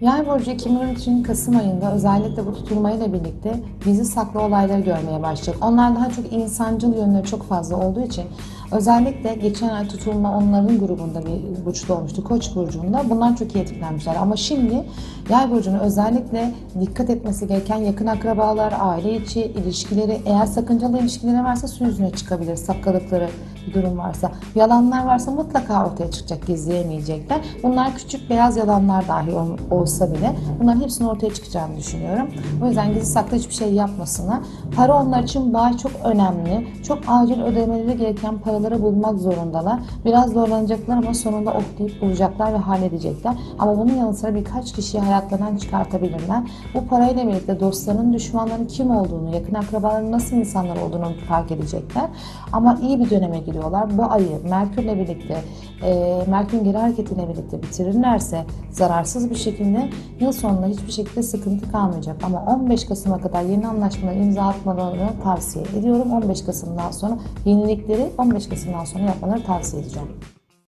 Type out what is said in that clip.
Yay burcu 2013'ün Kasım ayında özellikle bu tutulmayla birlikte gizli saklı olayları görmeye başlayacak. Onlar daha çok insancıl yönleri çok fazla olduğu için özellikle geçen ay tutulma onların grubunda bir burçta olmuştu. Koç burcunda. Bunlar çok iyi etkilenmişler. Ama şimdi Yay burcunun özellikle dikkat etmesi gereken yakın akrabalar, aile içi ilişkileri, eğer sakıncalı ilişkileri varsa su yüzüne çıkabilir. Sakkalıkları bir durum varsa. Yalanlar varsa mutlaka ortaya çıkacak, gizleyemeyecekler. Bunlar küçük beyaz yalanlar dahi ol- olsa bile bunların hepsinin ortaya çıkacağını düşünüyorum. O yüzden gizli saklı hiçbir şey yapmasına. Para onlar için bağ çok önemli. Çok acil ödemeleri gereken paraları bulmak zorundalar. Biraz zorlanacaklar ama sonunda oklayıp bulacaklar ve halledecekler. Ama bunun yanı sıra birkaç kişiyi hayatlarından çıkartabilirler. Bu parayla birlikte dostlarının, düşmanların kim olduğunu, yakın akrabaların nasıl insanlar olduğunu fark edecekler. Ama iyi bir döneme giriyorlar. Bu ayı Merkür'le birlikte, e, Merkür'ün geri hareketiyle birlikte bitirirlerse zararsız bir şekilde yıl sonunda hiçbir şekilde sıkıntı kalmayacak. Ama 15 Kasım'a kadar yeni anlaşmalara imza atmalarını tavsiye ediyorum. 15 Kasım'dan sonra yenilikleri 15 Kasım'dan sonra yapmaları tavsiye edeceğim.